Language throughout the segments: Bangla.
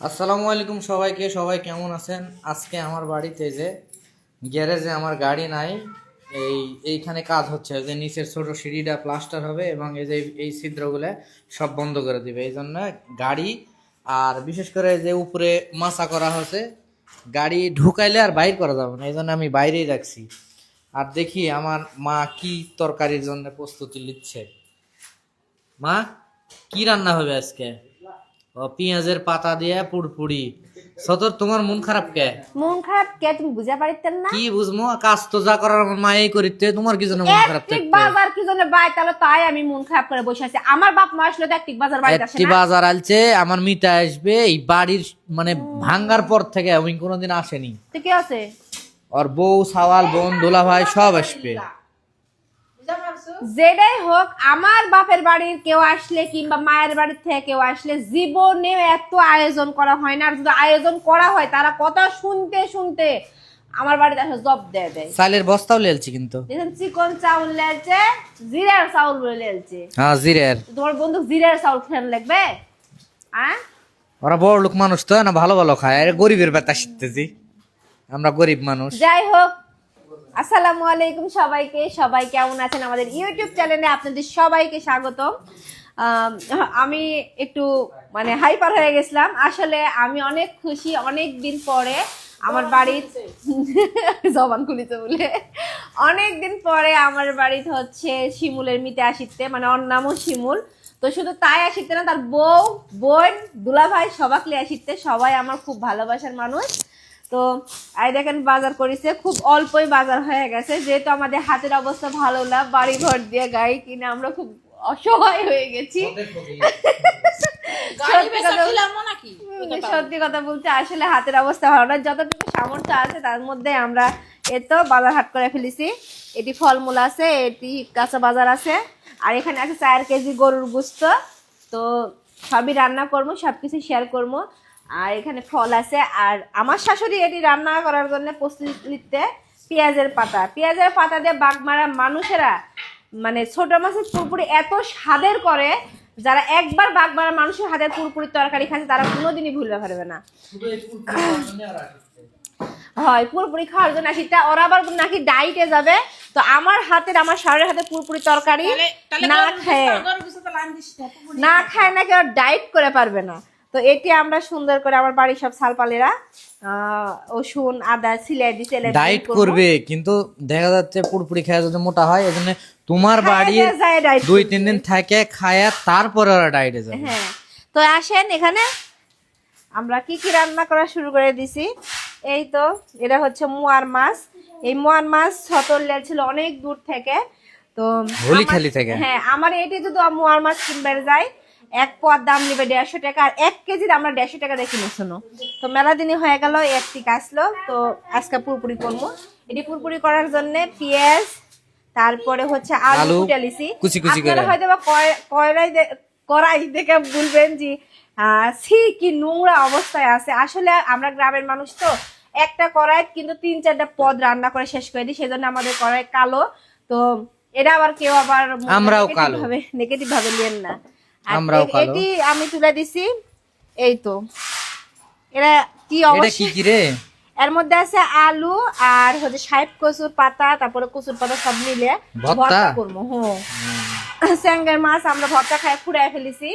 আসসালামু আলাইকুম সবাইকে, সবাই কেমন আছেন? আজকে আমার বাড়িতে যে গ্যারেজে আমার গাড়ি নাই, এই, এইখানে কাজ হচ্ছে। যে নিচের ছোট সিঁড়িটা প্লাস্টার হবে এবং এই যে এই ছিদ্রগুলো সব বন্ধ করে দিবে। এই জন্য গাড়ি আর বিশেষ করে যে উপরে মাছা করা হয়েছে, গাড়ি ঢুকাইলে আর বাইর করা যাবে না। এই জন্য আমি বাইরেই রাখছি। আর দেখি আমার মা কি তরকারির জন্য প্রস্তুতি নিচ্ছে। মা, কি রান্না হবে আজকে? পেঁয়াজের পাতা দিয়ে পুরপুরি। সতর তোমার মন খারাপ কে? মন খারাপ কে? তুমি বুঝা পারিতেন না? কি বুঝমো? কাজ তো যা করার আমার মায়েই করিতে। তোমার কি জন্য মন খারাপ থাকবে বাজার কি জন্য বাই? তাহলে তাই আমি মন খারাপ করে বসে আছি। আমার বাপ মা আসলে তো বাজার বাড়িতে আসে না। বাজার আলছে আমার মিটা আসবে এই বাড়ির মানে ভাঙ্গার পর থেকে আমি কোনোদিন আসেনি। তো কি আছে আর বউ সাওয়াল বোন দোলা ভাই সব আসবে। যেটাই হোক আমার বাপের বাড়ির কেউ আসলে কিংবা মায়ের বাড়ির থেকে কেউ আসলে জীবনে এত আয়োজন করা হয় না। আর যদি আয়োজন করা হয় তারা কথা শুনতে শুনতে আমার বাড়িতে আসে জব দেয় দেয়। চালের বস্তাও লেলছি কিন্তু। দেখেন চিকন চাউল লেলছে জিরার চাউল বলে লেলছে। হ্যাঁ জিরের। তোমার বন্ধু জিরার চাউল খেন লাগবে হ্যাঁ? ওরা বড় লোক মানুষ তো না ভালো ভালো খায়। আরে গরিবের বেতা শিখতেছি। আমরা গরিব মানুষ। যাই হোক আসসালামু আলাইকুম সবাইকে। সবাই কেমন আছেন আমাদের ইউটিউব চ্যানেলে আপনাদের সবাইকে স্বাগতম। আম, একটু মানে হাইপার হয়ে গেছিলাম। আসলে আমি অনেক খুশি অনেক দিন পরে আমার বাড়ির জবান খুলিতে বলে। অনেক দিন পরে আমার বাড়িতে হচ্ছে শিমুলের মিতে আসিতে মানে ওর নামও শিমুল। তো শুধু তাই আসিতে না তার বউ বোন দুলাভাই সবাকলে আসিতে। সবাই আমার খুব ভালোবাসার মানুষ। তো আই দেখেন বাজার করেছে খুব অল্পই বাজার হয়ে গেছে। যেহেতু আমাদের হাতের অবস্থা ভালো না বাড়ি ঘর দিয়ে গাড়ি কিনে আমরা খুব অসহায় হয়ে গেছি। সত্যি কথা- বলতে আসলে হাতের অবস্থা ভালো না যতটুকু সামর্থ্য আছে তার মধ্যে আমরা এত বাজার হাট করে ফেলেছি। এটি ফলমূল আছে এটি কাঁচা বাজার আছে আর এখানে আছে চার কেজি গরুর গুস্ত। তো সবই রান্না করব সব কিছু শেয়ার করব। আর এখানে ফল আছে। আর আমার শাশুড়ি এটি রান্না করার জন্য প্রস্তুতি নিতে পেঁয়াজের পাতা। পেঁয়াজের পাতা দিয়ে বাঘ মারা মানুষেরা মানে ছোট মাছের পুরোপুরি এত স্বাদের করে যারা একবার বাঘ মারা মানুষের হাতের পুরোপুরি তরকারি খাচ্ছে তারা কোনোদিনই ভুলতে পারবে না। হয় পুরোপুরি খাওয়ার জন্য আসি। তা ওরা আবার নাকি ডাইটে যাবে। তো আমার হাতের আমার শাড়ির হাতে পুরোপুরি তরকারি না খায় না খায় নাকি ওরা ডাইট করে পারবে না। তো এটি আমরা সুন্দর করে আমার বাড়ির সব সালপালেরা রসুন আদা সিলাই দিয়ে ডাইট করবে। কিন্তু দেখা যাচ্ছে পুরপুরি খেয়ে যদি মোটা হয় এই জন্য তোমার diet দুই তিন দিন থাকে খায়া তারপরে ওরা ডাইটে যাবে। হ্যাঁ। তো আসেন এখানে। আমরা কি কি রান্না করা শুরু করে দিছি? এই তো এটা হচ্ছে মোয়ার মাছ। এই মোয়ার মাছ ছতর ছিল অনেক দূর থেকে। তো হলিখালি আমার- থেকে। হ্যাঁ আমার এটি যদি মোয়ার মাছ কিনবার যায় এক পোয়ার দাম নেবে দেড়শো টাকা আর এক কেজির আমরা দেড়শো টাকা দেখি না। শোনো তো মেলা দিনই হয়ে গেল একটি আসলো তো আজকে পুরপুরি করব। এটি পুরপুরি করার জন্য পেঁয়াজ তারপরে হচ্ছে আলু কুটে লিছি কুচি কুচি করে। আপনারা হয়তো বা কয়রাই কড়াই দেখে বলবেন যে আহ, ছি কি নোংরা অবস্থায় আছে। আসলে আমরা গ্রামের মানুষ তো একটা কড়াই কিন্তু তিন চারটা পদ রান্না করে শেষ করে দিই সেজন্য আমাদের কড়াই কালো। তো এটা আবার কেউ আবার আমরাও কালো। ভাবে নেগেটিভ ভাবে নেন না। আমরাও কালো। এটি আমি তুলে দিছি। এই তো। এটা কি এটা কি কি রে? এর মধ্যে আছে আলু আর হচ্ছে সাহেব কচুর পাতা তারপরে কচুর পাতা সব মিলে ভর্তা? করব হ্যাঁ স্যাঙ্গের মাছ আমরা ভর্তা খাই ফুড়াই ফেলেছি।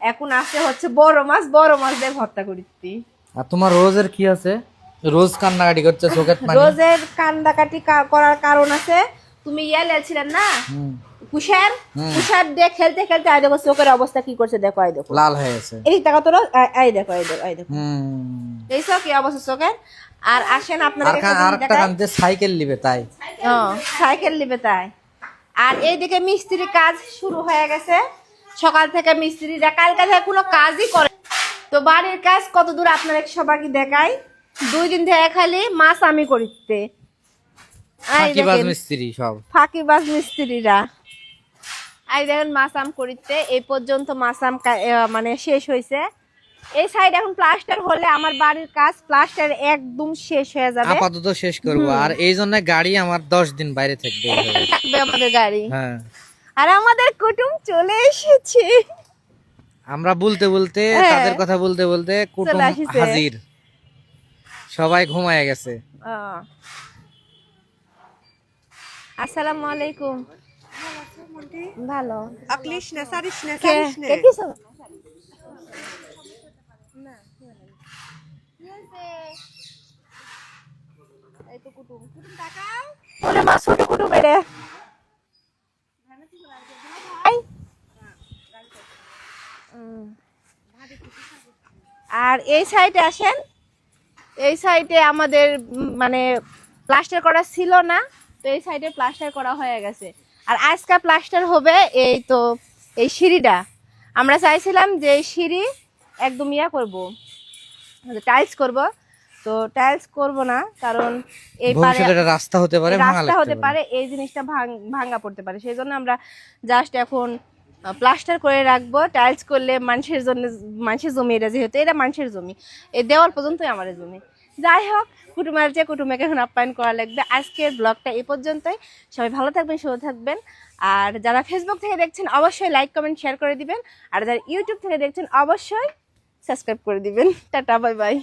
এখন আছে হচ্ছে বড় মাছ বড় মাছ দিয়ে ভর্তা করিতি আর তোমার রোজের কি আছে? রোজ কান্নাকাটি করছে চোখের পানি। রোজের কান্দাকাটি করার কারণ আছে। তুমি ইয়ে লেছিলেন না? হুম। কুষার দিয়ে খেলতে খেলতে আই দেখো চোখের অবস্থা কি করছে দেখো আই দেখো। লাল হয়ে গেছে। এই টাকা তোর আই দেখো আই দেখো আই দেখো। কি অবস্থা চোখের? আর আসেন আর আপনাদের আর একটা কানতে সাইকেল নিবে তাই। সাইকেল নিবে তাই। আর এইদিকে মিস্ত্রি কাজ শুরু হয়ে গেছে। সকাল থেকে মিস্ত্রিরা কালকে থেকে কোনো কাজই করে তো বাড়ির কাজ কত দূর সবাইকে দেখাই। দুই দিন থেকে খালি মাছ আমি করিতে। ফাঁকিবাজ মিস্ত্রি সব। ফাঁকিবাজ মিস্ত্রিরা। আই দেখেন মাসাম করিতে এই পর্যন্ত মাসাম মানে শেষ হয়েছে এই সাইড এখন প্লাস্টার হলে আমার বাড়ির কাজ প্লাস্টার একদম শেষ হয়ে যাবে। আপাতত শেষ করব। আর এই জন্য গাড়ি আমার দশ দিন বাইরে থাকবে থাকবে আমাদের গাড়ি। হ্যাঁ। আর আমাদের কুটুম চলে এসেছে। আমরা বলতে বলতে হ্যাঁ। তাদের কথা বলতে বলতে কুটুম হাজির। সবাই ঘুমায় গেছে। আসসালামু আলাইকুম। ভালো। ne, sarish ne, কে? ওরে মা ছোট কুটুম রে আর এই সাইডে আসেন। এই সাইডে আমাদের মানে প্লাস্টার করা ছিল না তো এই সাইডে প্লাস্টার করা হয়ে গেছে। আর আজকে প্লাস্টার হবে এই তো এই সিঁড়িটা। আমরা চাইছিলাম যে এই সিঁড়ি একদম ইয়া করব টাইলস করব। তো টাইলস করব না কারণ এই পারে রাস্তা হতে পারে রাস্তা হতে পারে। এই জিনিসটা ভাঙ- পড়তে পারে। সেই জন্য আমরা জাস্ট এখন প্লাস্টার করে রাখব টাইলস করলে মানুষের জন্য মানুষের জমি এটা যেহেতু এটা মানুষের জমি। এই দেওয়াল পর্যন্তই আমার জমি। যাই হোক, কুটুমার যে কুটুমাকে এখন আপ্যায়ন করা লাগবে। আজকের ব্লগটা এই পর্যন্তই। সবাই ভালো থাকবেন, সুস্থ থাকবেন। আর যারা ফেসবুক থেকে দেখছেন, অবশ্যই লাইক কমেন্ট শেয়ার করে দিবেন। আর যারা ইউটিউব থেকে দেখছেন, অবশ্যই সাবস্ক্রাইব করে দিবেন। Tata bye bye